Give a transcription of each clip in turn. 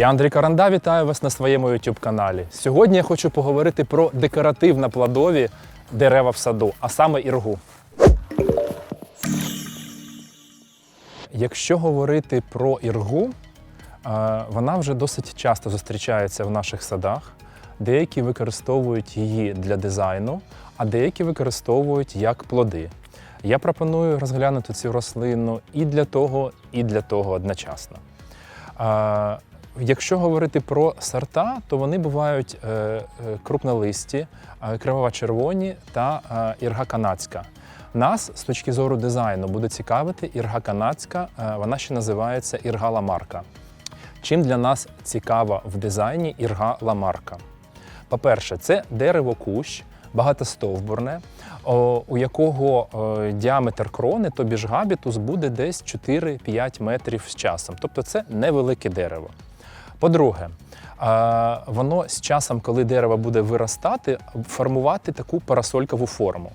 Я Андрій Каранда, вітаю вас на своєму YouTube каналі. Сьогодні я хочу поговорити про декоративно-плодові дерева в саду, а саме іргу. Якщо говорити про іргу, е, вона вже досить часто зустрічається в наших садах. Деякі використовують її для дизайну, а деякі використовують як плоди. Я пропоную розглянути цю рослину і для того, і для того одночасно. Якщо говорити про сорта, то вони бувають е, е, крупнолисті, е, криваво-червоні та е, ірга канадська. Нас з точки зору дизайну буде цікавити ірга канадська, вона ще називається ірга ламарка. Чим для нас цікава в дизайні ірга ламарка? По-перше, це дерево кущ, багатостовбурне, у якого діаметр крони, тобі ж габітус, буде десь 4-5 метрів з часом. Тобто це невелике дерево. По-друге, воно з часом, коли дерево буде виростати, формувати таку парасолькову форму.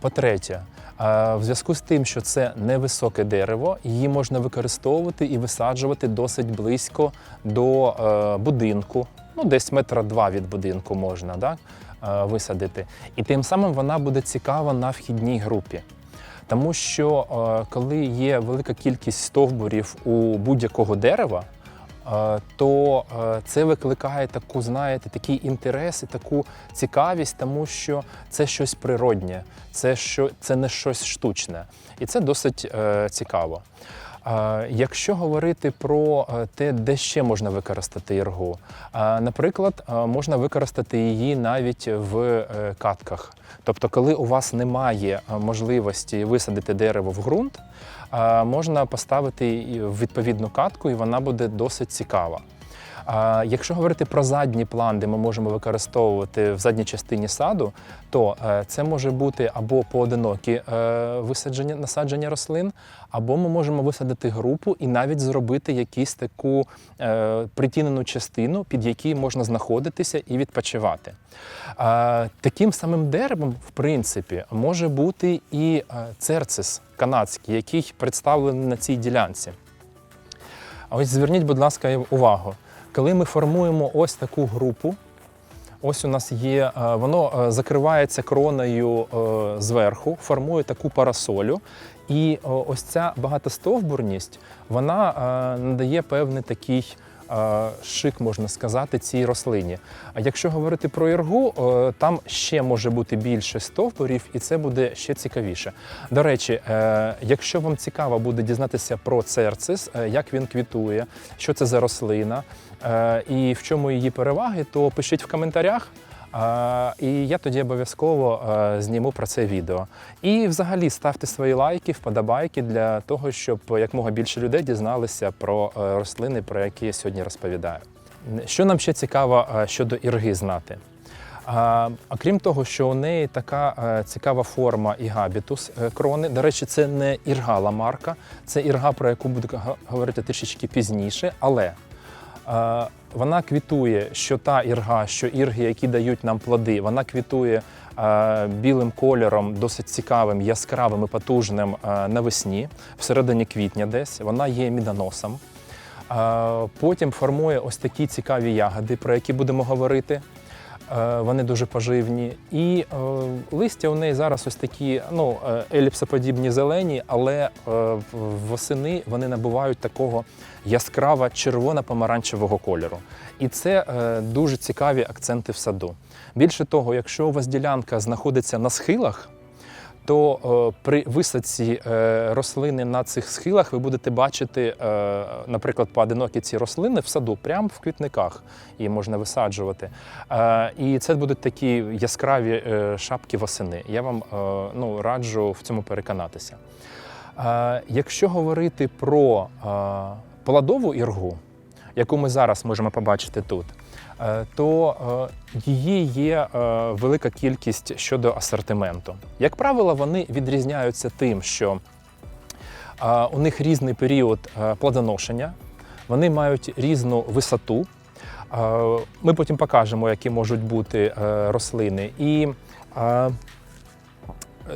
По-третє, в зв'язку з тим, що це невисоке дерево, її можна використовувати і висаджувати досить близько до е, будинку. Ну, десь метра два від будинку можна да, е, висадити. І тим самим вона буде цікава на вхідній групі. Тому що е, коли є велика кількість стовбурів у будь-якого дерева, то це викликає таку, знаєте, такий інтерес і таку цікавість, тому що це щось природнє, це, що, це не щось штучне. І це досить е, цікаво. Якщо говорити про е, те, де ще можна використати іргу, наприклад, е, можна використати її навіть в е, катках. Тобто, коли у вас немає можливості висадити дерево в ґрунт, можна поставити відповідну катку, і вона буде досить цікава. А Якщо говорити про задній план, де ми можемо використовувати в задній частині саду, то е, це може бути або поодинокі е, висадження насадження рослин, або ми можемо висадити групу і навіть зробити якусь таку е, притінену частину, під якій можна знаходитися і відпочивати. Таким самим деревом, в принципі, може бути і церцис канадський, який представлений на цій ділянці. А ось зверніть, будь ласка, увагу. Коли ми формуємо ось таку групу, ось у нас є, е, воно е, закривається кроною е, зверху, формує таку парасолю. І ось ця багатостовбурність, вона надає певний такий шик, можна сказати, цій рослині. А якщо говорити про іргу, е, там ще може бути більше стовбурів, і це буде ще цікавіше. До речі, е, якщо вам цікаво буде дізнатися про церцис, е, як він квітує, що це за рослина і в чому її переваги, то пишіть в коментарях. І я тоді обов'язково е, зніму про це відео. І взагалі ставте свої лайки, вподобайки для того, щоб якмога більше людей дізналися про е, рослини, про які я сьогодні розповідаю. Що нам ще цікаво е, щодо ірги знати? Окрім того, що у неї така цікава форма і габітус крони. До речі, це не ірга ламарка, це ірга, про яку буду говорити трішечки пізніше, але Вона квітує, що та ірга, що ірги, які дають нам плоди, вона квітує білим кольором, досить цікавим, яскравим і потужним навесні, всередині квітня десь. Вона є мідоносом. Потім формує ось такі цікаві ягоди, про які будемо говорити. Е, Вони дуже поживні. І е, листя у неї зараз ось такі ну, е, еліпсоподібні зелені, але е, восени вони набувають такого яскраво червоно-помаранчевого кольору. І це е, дуже цікаві акценти в саду. Більше того, якщо у вас ділянка знаходиться на схилах, то е, при висадці е, рослини на цих схилах ви будете бачити, е, наприклад, поодинокі ці рослини в саду, прямо в квітниках її можна висаджувати. І це будуть такі яскраві шапки восени. Я вам ну, раджу в цьому переконатися. Якщо говорити про плодову іргу, яку ми зараз можемо побачити тут, то е, її є е, велика кількість щодо асортименту. Як правило, вони відрізняються тим, що е, у них різний період е, плодоношення, вони мають різну висоту. Е, Ми потім покажемо, які можуть бути е, рослини. І е,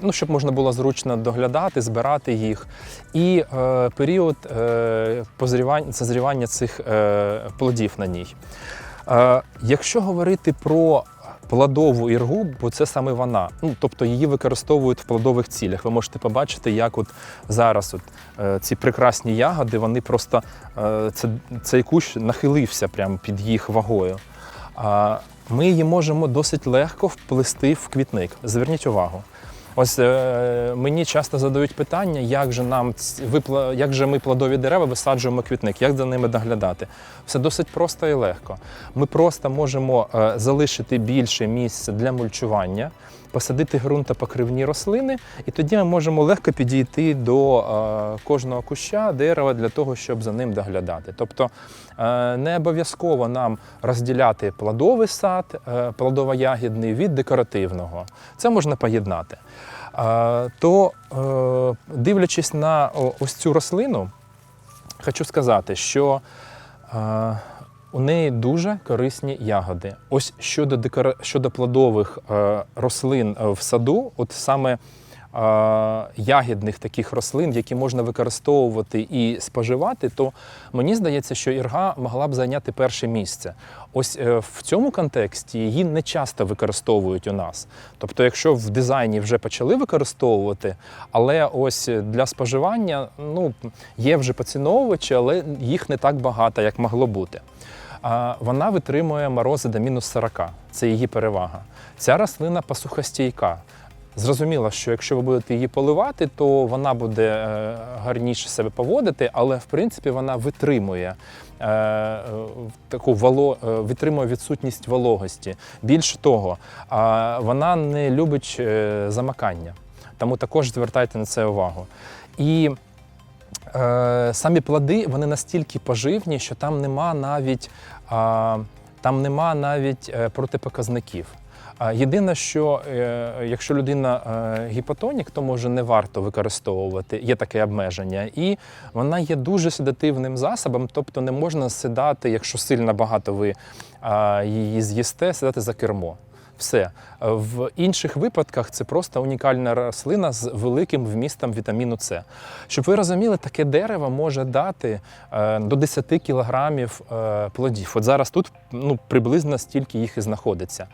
ну, щоб можна було зручно доглядати, збирати їх. І е, період е, позрівання, созрівання цих е, плодів на ній. Якщо говорити про плодову іргу, бо це саме вона. Ну, тобто її використовують в плодових цілях. Ви можете побачити, як от зараз от, е, ці прекрасні ягоди, вони просто е, це, цей кущ нахилився прямо під їх вагою. А ми її можемо досить легко вплести в квітник. Зверніть увагу. Ось е, мені часто задають питання, як же нам випла- як же ми плодові дерева висаджуємо квітник, як за ними доглядати. Все досить просто і легко. Ми просто можемо е, залишити більше місця для мульчування, посадити ґрунтопокривні рослини, і тоді ми можемо легко підійти до е, кожного куща дерева для того, щоб за ним доглядати. Тобто е, не обов'язково нам розділяти плодовий сад, е, плодово-ягідний від декоративного. Це можна поєднати. То, дивлячись на ось цю рослину, хочу сказати, що у неї дуже корисні ягоди. Ось щодо, декора... щодо плодових е, рослин е, в саду, от саме ягідних таких рослин, які можна використовувати і споживати, то мені здається, що ірга могла б зайняти перше місце. Ось е, в цьому контексті її не часто використовують у нас. Тобто, якщо в дизайні вже почали використовувати, але ось для споживання ну, є вже поціновувачі, але їх не так багато, як могло бути. Вона витримує морози до мінус 40. Це її перевага. Ця рослина посухостійка. Зрозуміло, що якщо ви будете її поливати, то вона буде е, гарніше себе поводити, але в принципі вона витримує е, таку вало, е, витримує відсутність вологості. Більше того, вона не любить замакання. Тому також звертайте на це увагу. І самі плоди вони настільки поживні, що там нема навіть, там нема навіть протипоказників. Єдине, що е, якщо людина е, гіпотонік, то може не варто використовувати, є таке обмеження. І вона є дуже седативним засобом, тобто не можна сідати, якщо сильно багато ви її з'їсте, сідати за кермо. Все. Е, В інших випадках це просто унікальна рослина з великим вмістом вітаміну С. Щоб ви розуміли, таке дерево може дати е, до 10 кілограмів е, плодів. От зараз тут ну, приблизно стільки їх і знаходиться.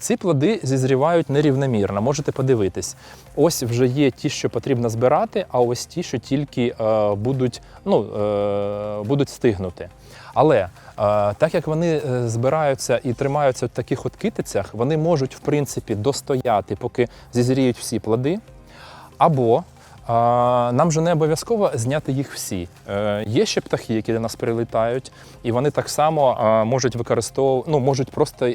Ці плоди зізрівають нерівномірно, можете подивитись. Ось вже є ті, що потрібно збирати, а ось ті, що тільки будуть, ну, будуть стигнути. Але е, так як вони е, збираються і тримаються в таких от китицях, вони можуть в принципі достояти, поки зізріють всі плоди. Або е, нам же не обов'язково зняти їх всі. Є ще птахи, які до нас прилітають, і вони так само можуть використовувати, ну можуть просто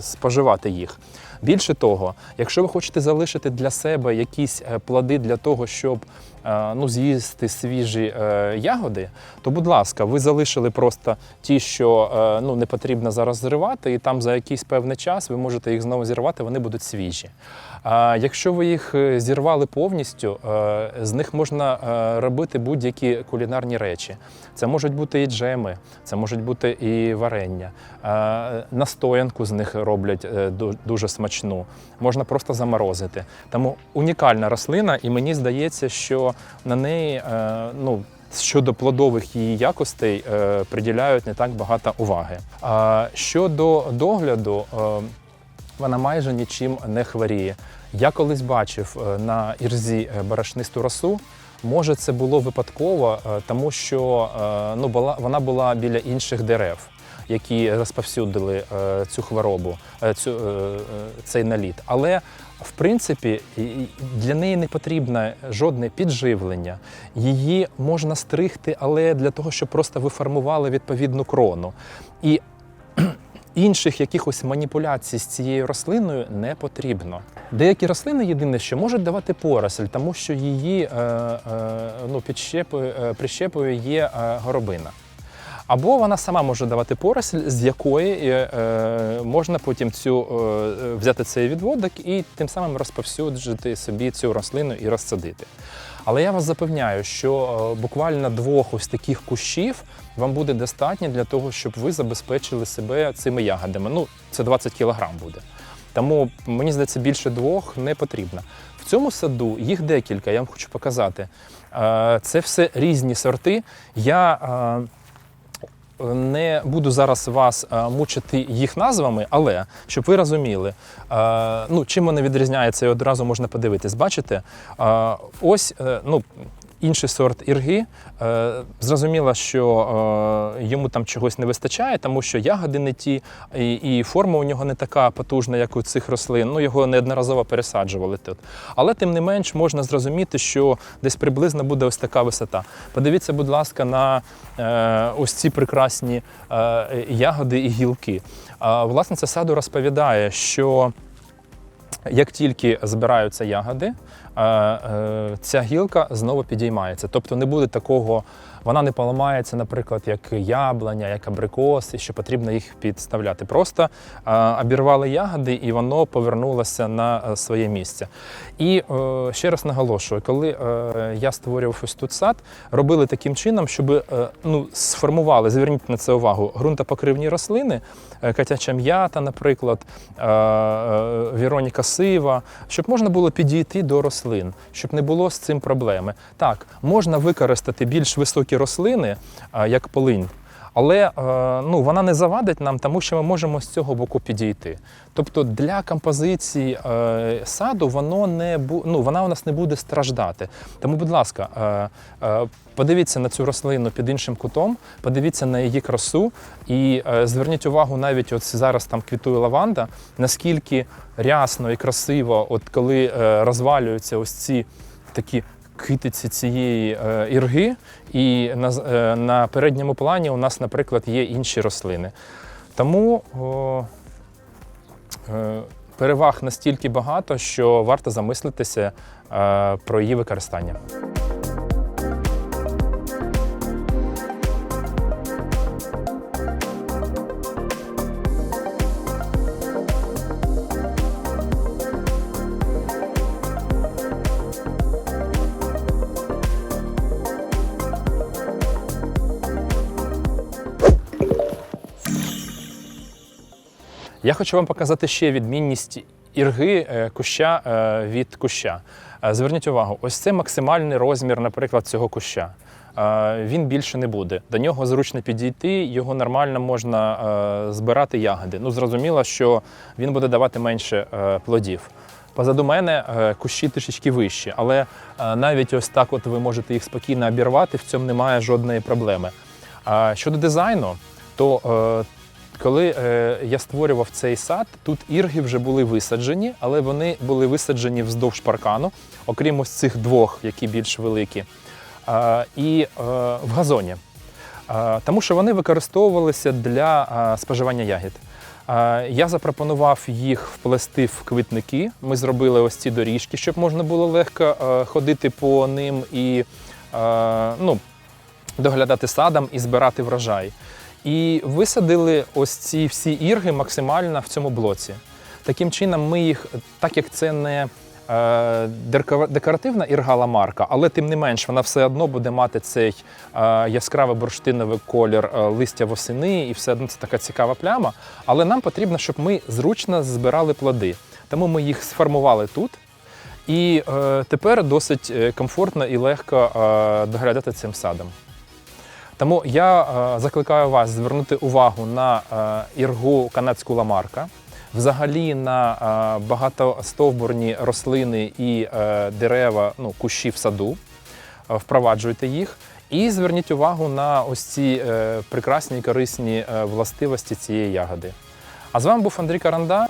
споживати їх. Більше того, якщо ви хочете залишити для себе якісь плоди для того, щоб ну, з'їсти свіжі е, ягоди, то, будь ласка, ви залишили просто ті, що е, ну, не потрібно зараз зривати, і там за якийсь певний час ви можете їх знову зірвати, вони будуть свіжі. А якщо ви їх е, зірвали повністю, е, з них можна е, робити будь-які кулінарні речі. Це можуть бути і джеми, це можуть бути і варення. Е, Настоянку з них роблять е, дуже смачну. Можна просто заморозити. Тому унікальна рослина, і мені здається, що на неї е, ну. Щодо плодових її якостей е, приділяють не так багато уваги. А щодо догляду, е, вона майже нічим не хворіє. Я колись бачив е, на ірзі е, барашнисту росу. Може, це було випадково, тому що е, ну, була, вона була біля інших дерев, які розповсюдили е, цю хворобу, е, цю, е, цей наліт. Але в принципі для неї не потрібне жодне підживлення. Її можна стригти, але для того, щоб просто ви формували відповідну крону. І Інших якихось маніпуляцій з цією рослиною не потрібно. Деякі рослини єдине, що можуть давати поросль, тому що її е, е, ну, підщепує, е, прищепою є е, горобина. Або вона сама може давати поросль, з якої е, е, можна потім цю, е, взяти цей відводок і тим самим розповсюджити собі цю рослину і розсадити. Але я вас запевняю, що е, буквально двох ось таких кущів вам буде достатньо для того, щоб ви забезпечили себе цими ягодами. Ну, це 20 кілограм буде. Тому мені здається, більше двох не потрібно. В цьому саду їх декілька, я вам хочу показати. Е, Це все різні сорти. Я не буду зараз вас е, мучити їх назвами, але щоб ви розуміли, е, ну, чим вони відрізняються, і одразу можна подивитись. Бачите, е, ось ну, інший сорт ірги. Е, Зрозуміло, що е, йому там чогось не вистачає, тому що ягоди не ті, і, форма у нього не така потужна, як у цих рослин. Ну, його неодноразово пересаджували тут. Але тим не менш можна зрозуміти, що десь приблизно буде ось така висота. Подивіться, будь ласка, на е, ось ці прекрасні ягоди і гілки. Власниця саду розповідає, що як тільки збираються ягоди, ця гілка знову підіймається. Тобто не буде такого, вона не поламається, наприклад, як яблуня, як абрикоси, що потрібно їх підставляти. Просто е, обірвали ягоди і воно повернулося на е, своє місце. І е, ще раз наголошую, коли я створював ось тут сад, робили таким чином, щоб ну, сформували, зверніть на це увагу, ґрунтопокривні рослини, катяча м'ята, наприклад, Віроніка сива, щоб можна було підійти до рослин, щоб не було з цим проблеми. Так, можна використати більш високі рослини, е, як полинь. Але е, ну, вона не завадить нам, тому що ми можемо з цього боку підійти. Тобто для композиції е, саду воно не ну, вона у нас не буде страждати. Тому, будь ласка, е, подивіться на цю рослину під іншим кутом, подивіться на її красу і зверніть увагу, навіть от зараз там квітує лаванда, наскільки рясно і красиво, от коли розвалюються ось ці такі китиці цієї е, ірги, і на, е, на передньому плані у нас, наприклад, є інші рослини. Тому о, е, переваг настільки багато, що варто замислитися про її використання. Я хочу вам показати ще відмінність ірги е, куща е, від куща. Е, Зверніть увагу, ось це максимальний розмір, наприклад, цього куща. Він більше не буде. До нього зручно підійти, його нормально можна збирати ягоди. Ну, зрозуміло, що він буде давати менше плодів. Позаду мене кущі трішечки вищі, але навіть ось так от ви можете їх спокійно обірвати, в цьому немає жодної проблеми. Щодо дизайну, то коли е, я створював цей сад, тут ірги вже були висаджені, але вони були висаджені вздовж паркану, окрім ось цих двох, які більш великі, е, і е, в газоні. Е, тому що вони використовувалися для е, споживання ягід. Е, Я запропонував їх вплести в квітники. Ми зробили ось ці доріжки, щоб можна було легко е, ходити по ним і е, ну, доглядати садом і збирати врожай. І висадили ось ці всі ірги максимально в цьому блоці. Таким чином, ми їх, так як це не е, декоративна ірга ламарка, але тим не менш вона все одно буде мати цей е, яскравий бурштиновий колір е, листя восени, і все одно це така цікава пляма. Але нам потрібно, щоб ми зручно збирали плоди. Тому ми їх сформували тут. І тепер досить комфортно і легко доглядати цим садом. Тому я е, закликаю вас звернути увагу на е, іргу канадську ламарка, взагалі на е, багатостовбурні рослини і дерева, ну, кущі в саду. Впроваджуйте їх. І зверніть увагу на ось ці прекрасні і корисні властивості цієї ягоди. А з вами був Андрій Каранда,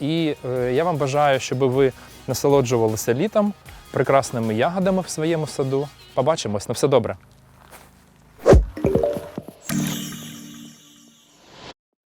і я вам бажаю, щоб ви насолоджувалися літом прекрасними ягодами в своєму саду. Побачимось на все добре.